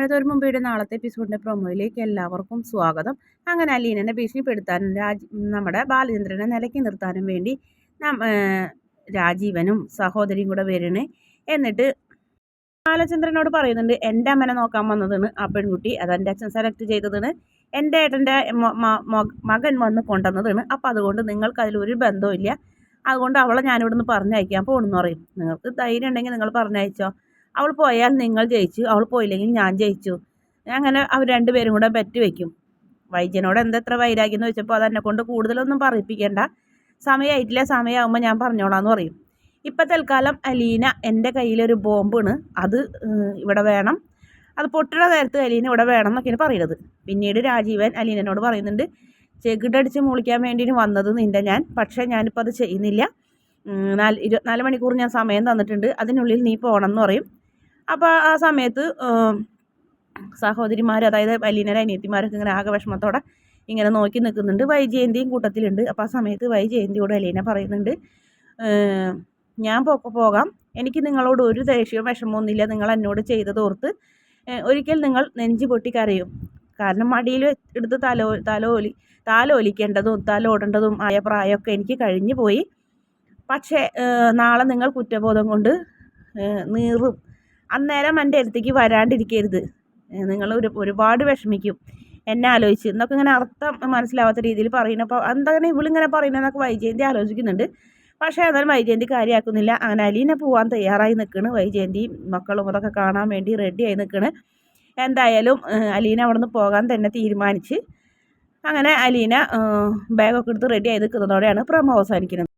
അടുത്തൊരു മുമ്പിയുടെ നാളത്തെ എപ്പിസോഡിന്റെ പ്രൊമോയിലേക്ക് എല്ലാവർക്കും സ്വാഗതം. അങ്ങനെ അലീനനെ ഭീഷണിപ്പെടുത്താനും രാജ് നമ്മുടെ ബാലചന്ദ്രനെ നിലയ്ക്ക് നിർത്താനും വേണ്ടി രാജീവനും സഹോദരിയും കൂടെ വരണ്. എന്നിട്ട് ബാലചന്ദ്രനോട് പറയുന്നുണ്ട് എന്റെ അമ്മനെ നോക്കാൻ വന്നതാണ് ആ പെൺകുട്ടി. അത് എന്റെ അച്ഛൻ സെലക്ട് ചെയ്തതാണ്. എന്റെ ഏട്ടന്റെ മകൻ വന്ന് കൊണ്ടുവന്നതാണ്. അപ്പം അതുകൊണ്ട് നിങ്ങൾക്ക് അതിലൊരു ബന്ധവും ഇല്ല അതുകൊണ്ട് അവളെ ഞാനിവിടുന്ന് പറഞ്ഞയക്കാൻ പോകണമെന്ന് പറയും. നിങ്ങൾക്ക് ധൈര്യം ഉണ്ടെങ്കിൽ നിങ്ങൾ പറഞ്ഞയച്ചോ. അവൾ പോയാൽ നിങ്ങൾ ജയിച്ചു അവൾ പോയില്ലെങ്കിൽ ഞാൻ ജയിച്ചു. അങ്ങനെ അവർ രണ്ടുപേരും കൂടെ ബെറ്റ് വയ്ക്കും വൈദ്യനോട് എന്തെത്ര വൈരാഗ്യം എന്ന് വെച്ചപ്പോൾ അതെന്നെ കൊണ്ട് കൂടുതലൊന്നും പറയിപ്പിക്കേണ്ട. സമയമായിട്ടില്ല സമയമാകുമ്പോൾ ഞാൻ പറഞ്ഞോളാന്ന് പറയും. ഇപ്പം തൽക്കാലം അലീന എന്റെ കയ്യിലൊരു ബോംബാണ്. അത് ഇവിടെ വേണം. അത് പൊട്ടിട നേരത്ത് അലീന ഇവിടെ വേണം എന്നൊക്കെയാണ് പറയുന്നത് പിന്നീട് രാജീവൻ അലീനനോട് പറയുന്നുണ്ട് ചെകിടടിച്ച് മുളിക്കാൻ വേണ്ടിയിട്ട് വന്നത് നിന്റെ ഞാൻ. പക്ഷേ ഞാനിപ്പോൾ അത് ചെയ്യുന്നില്ല. നാല് ഇരുപത്തിനാല് മണിക്കൂർ ഞാൻ സമയം തന്നിട്ടുണ്ട്. അതിനുള്ളിൽ നീ പോകണം എന്ന് പറയും. അപ്പോൾ ആ സമയത്ത് സഹോദരിമാർ അതായത് വലിയനര അനിയത്തിമാരൊക്കെ ഇങ്ങനെ ആകെ വിഷമത്തോടെ ഇങ്ങനെ നോക്കി നിൽക്കുന്നുണ്ട്. വൈജയന്തിയും കൂട്ടത്തിലുണ്ട്. അപ്പോൾ ആ സമയത്ത് വൈജയന്തിയോട് അലീന പറയുന്നുണ്ട് ഞാൻ പോക്ക പോകാം. എനിക്ക് നിങ്ങളോട് ഒരു ദേഷ്യവും വിഷമമൊന്നുമില്ല നിങ്ങൾ എന്നോട് ചെയ്തതോർത്ത് ഒരിക്കൽ നിങ്ങൾ നെഞ്ചു പൊട്ടി കരയും. കാരണം മടിയിൽ എടുത്ത് തലോ തലോലി താലോലിക്കേണ്ടതും തലോടേണ്ടതും ആയ പ്രായമൊക്കെ എനിക്ക് കഴിഞ്ഞു പോയി പക്ഷേ നാളെ നിങ്ങൾ കുറ്റബോധം കൊണ്ട് നീറും അന്നേരം എന്റെ അടുത്തേക്ക് വരാണ്ടിരിക്കരുത്. നിങ്ങൾ ഒരു ഒരുപാട് വിഷമിക്കും. എന്നെ ആലോചിച്ച്. എന്നൊക്കെ ഇങ്ങനെ അർത്ഥം മനസ്സിലാവാത്ത രീതിയിൽ പറയുന്നപ്പോൾ എന്താണ് ഇവളിങ്ങനെ പറയുന്നതെന്നൊക്കെ വൈജയന്തി ആലോചിക്കുന്നുണ്ട്. പക്ഷേ എന്നാലും വൈജയന്തി കാര്യമാക്കുന്നില്ല. അങ്ങനെ അലീനെ പോകാൻ തയ്യാറായി നിൽക്കണ്. വൈജയന്തി മക്കളും അതൊക്കെ കാണാൻ വേണ്ടി റെഡിയായി നിൽക്കണ്. എന്തായാലും അലീന അവിടെ നിന്ന് പോകാൻ തന്നെ തീരുമാനിച്ച് അങ്ങനെ അലീന ബാഗൊക്കെ എടുത്ത് റെഡി ആയി നിൽക്കുന്നതോടെയാണ് പ്രമോ അവസാനിക്കുന്നത്.